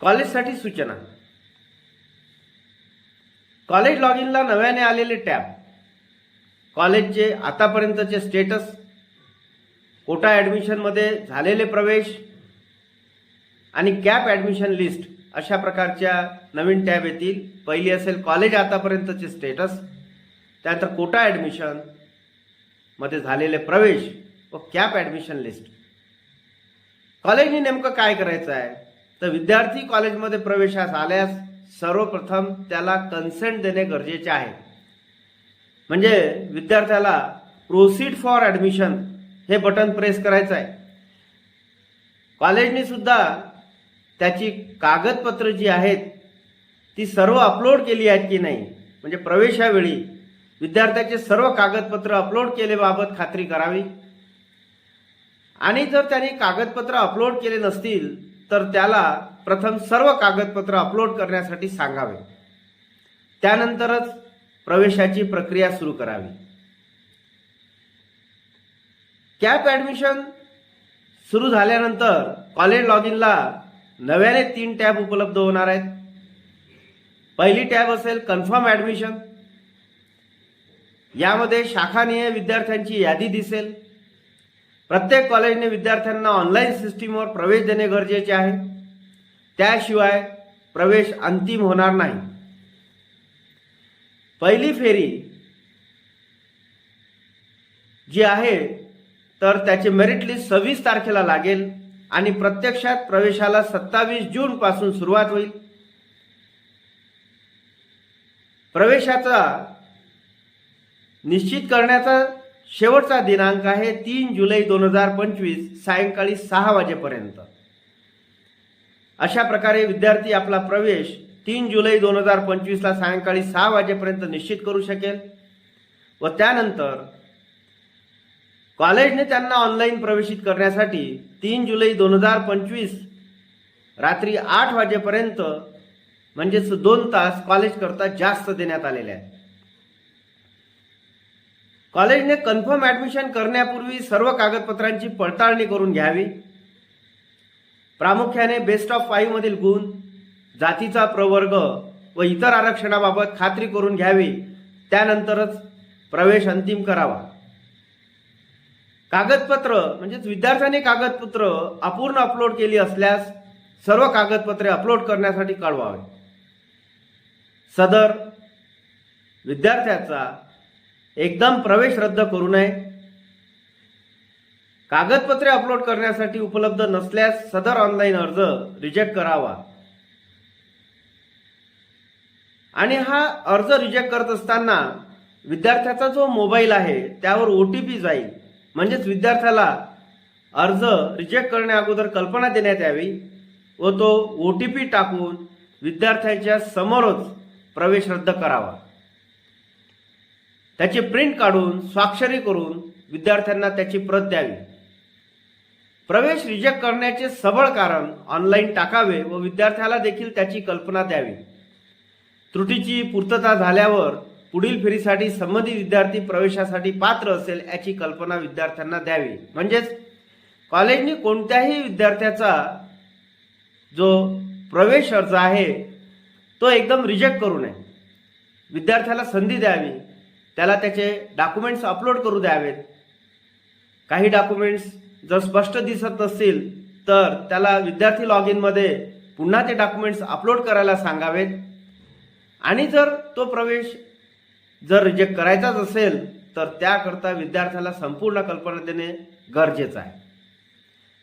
कॉलेजसाठी सूचना. College log इनला नव्याने आलेले टॅब. कॉलेजचे आतापर्यंतचे स्टेटस. कोटा ॲडमिशनमध्ये झालेले प्रवेश. आणि कॅप ॲडमिशन लिस्ट अशा प्रकारच्या नवीन टॅब येतील. पहिली असेल कॉलेज आतापर्यंतचे स्टेटस. त्यानंतर कोटा ॲडमिशनमध्ये झालेले प्रवेश व कॅप ॲडमिशन लिस्ट. कॉलेजने नेमकं काय करायचं आहे? तर विद्यार्थी कॉलेजमध्ये प्रवेशास आल्यास सर्वप्रथम त्याला कन्सेंट देणे गरजेचे आहे. म्हणजे विद्यार्थ्याला प्रोसीड फॉर ॲडमिशन हे बटन प्रेस करायचं आहे. कॉलेजने सुद्धा त्याची कागदपत्र जी आहेत ती सर्व अपलोड केली आहेत की नाही? म्हणजे प्रवेशावेळी विद्यार्थ्याचे सर्व कागदपत्र अपलोड केलेबाबत खात्री करावी. आणि जर त्यांनी कागदपत्र अपलोड केले नसतील तर त्याला प्रथम सर्व कागदपत्र अपलोड करण्यासाठी सांगावे. त्यानंतरच प्रवेशाची प्रक्रिया सुरू करावी. कॅप ॲडमिशन सुरू झाल्यानंतर कॉलेज लॉग इनला नव्याने तीन टॅब उपलब्ध होणार आहेत. पहिली टॅब असेल कन्फर्म ॲडमिशन यामध्ये शाखानीय विद्यार्थ्यांची यादी दिसेल. प्रत्येक कॉलेजने विद्यार्थ्यांना ऑनलाईन सिस्टीमवर प्रवेश देणे गरजेचे आहे. त्याशिवाय प्रवेश अंतिम होणार नाही. पहिली फेरी जी आहे तर त्याचे मेरिट लिस्ट सव्वीस तारखेला लागेल आणि प्रत्यक्षात प्रवेशाला सत्तावीस जून पासून सुरुवात होईल. प्रवेशाचा निश्चित करण्याचा शेवटचा दिनांक आहे तीन जुलै दोन हजार पंचवीस सायंकाळी सहा वाजेपर्यंत. अशा प्रकारे विद्यार्थी आपला प्रवेश तीन जुलै दोन हजार पंचवीसला सायंकाळी सहा वाजेपर्यंत निश्चित करू शकेल. व त्यानंतर कॉलेजने त्यांना ऑनलाईन प्रवेशित करण्यासाठी तीन जुलै दोन हजार पंचवीस रात्री आठ वाजेपर्यंत म्हणजेच दोन तास कॉलेज करता जास्त देण्यात आलेले आहे कॉलेजने कन्फर्म ॲडमिशन करण्यापूर्वी सर्व कागदपत्रांची पडताळणी करून घ्यावी. प्रामुख्याने बेस्ट ऑफ फाईव्ह मधील गुण जातीचा प्रवर्ग व इतर आरक्षणाबाबत खात्री करून घ्यावी. त्यानंतरच प्रवेश अंतिम करावा. कागदपत्र म्हणजेच विद्यार्थ्यांनी कागदपत्र अपूर्ण अपलोड केली असल्यास सर्व कागदपत्रे अपलोड करण्यासाठी कळवावे. सदर विद्यार्थ्याचा एकदम प्रवेश रद्द करू नये. कागदपत्रे अपलोड करण्यासाठी उपलब्ध नसल्यास सदर ऑनलाईन अर्ज रिजेक्ट करावा. आणि हा अर्ज रिजेक्ट करत असताना विद्यार्थ्याचा जो मोबाईल आहे त्यावर ओ टी पी जाईल. म्हणजेच विद्यार्थ्याला अर्ज रिजेक्ट करण्या अगोदर कल्पना देण्यात यावी व तो ओ टी पी टाकून विद्यार्थ्याच्या समोरच प्रवेश रद्द करावा. त्याची प्रिंट काढून स्वाक्षरी करून विद्यार्थ्यांना त्याची प्रत द्यावी. प्रवेश रिजेक्ट करण्याचे सबळ कारण ऑनलाईन टाकावे व विद्यार्थ्याला देखील त्याची कल्पना द्यावी. त्रुटीची पूर्तता झाल्यावर पुढील फेरीसाठी संबंधित विद्यार्थी प्रवेशासाठी पात्र असेल याची कल्पना विद्यार्थ्यांना द्यावी. म्हणजेच कॉलेजने कोणत्याही विद्यार्थ्याचा जो प्रवेश अर्ज आहे तो एकदम रिजेक्ट करू नये. विद्यार्थ्याला संधी द्यावी. त्याला त्याचे डॉक्युमेंट्स अपलोड करू द्यावेत. काही डॉक्युमेंट्स जर स्पष्ट दिसत नसतील तर त्याला विद्यार्थी लॉग इनमध्ये पुन्हा ते डॉक्युमेंट्स अपलोड करायला सांगावेत. आणि जर तो प्रवेश जर रिजेक्ट करायचाच असेल तर त्याकरता विद्यार्थ्याला संपूर्ण कल्पना देणे गरजेचं आहे.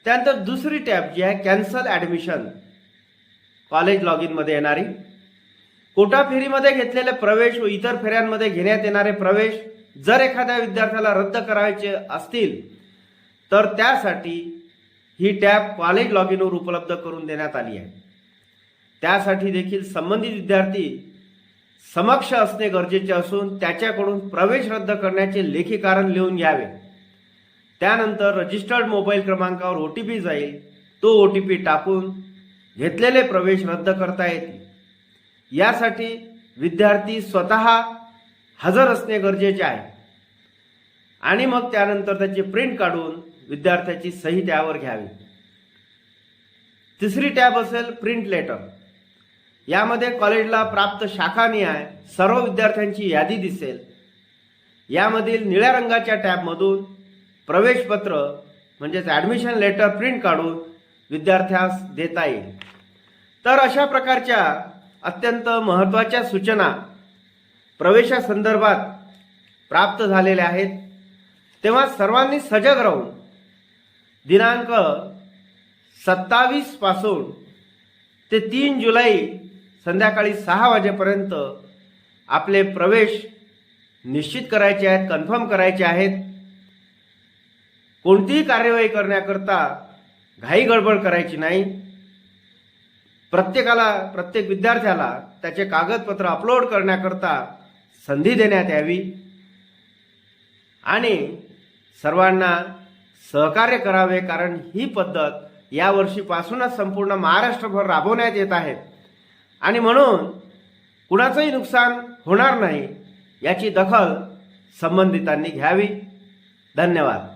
त्यानंतर दुसरी टॅब जी आहे कॅन्सल ॲडमिशन कॉलेज लॉग इनमध्ये येणारी. कोटा फेरीमध्ये घेतलेले प्रवेश व इतर फेऱ्यांमध्ये घेण्यात येणारे प्रवेश जर एखाद्या विद्यार्थ्याला रद्द करायचे असतील तर त्यासाठी ही टॅब कॉलेज लॉग इनवर उपलब्ध करून देण्यात आली आहे. त्यासाठी देखील संबंधित विद्यार्थी समक्ष असणे गरजेचे असून त्याच्याकडून प्रवेश रद्द करण्याचे लेखी कारण लिहून घ्यावे. त्यानंतर रजिस्टर्ड मोबाईल क्रमांकावर ओ टी पी जाईल. तो ओ टी पी टाकून घेतलेले प्रवेश रद्द करता येतील. यासाठी विद्यार्थी स्वतः हजर असणे गरजेचे आहे. आणि मग त्यानंतर त्याची प्रिंट काढून विद्यार्थ्याची सही त्यावर घ्यावी. तिसरी टॅब असेल प्रिंट लेटर यामध्ये कॉलेजला प्राप्त शाखानिहाय सर्व विद्यार्थ्यांची यादी दिसेल. यामधील निळ्या रंगाच्या टॅबमधून प्रवेशपत्र म्हणजेच ॲडमिशन लेटर प्रिंट काढून विद्यार्थ्यास देता येईल. तर अशा प्रकारच्या अत्यंत महत्त्वाच्या सूचना प्रवेशासंदर्भात प्राप्त झालेल्या आहेत. तेव्हा सर्वांनी सजग राहून दिनांक सत्तावीसपासून ते तीन जुलै संध्याकाळी सहा वाजेपर्यंत आपले प्रवेश निश्चित करायचे आहेत कन्फर्म करायचे आहेत. कोणतीही कार्यवाही करण्याकरता घाई गडबड करायची नाही. प्रत्येकाला प्रत्येक विद्यार्थ्याला त्याचे कागदपत्र अपलोड करण्याकरता संधी देण्यात यावी. आणि सर्वांना सहकार्य करावे कारण ही पद्धत या वर्षीपासूनच संपूर्ण महाराष्ट्रभर राबवण्यात येत आहे. आणि म्हणून कुणाचंही नुकसान होणार नाही याची दखल संबंधितांनी घ्यावी. धन्यवाद.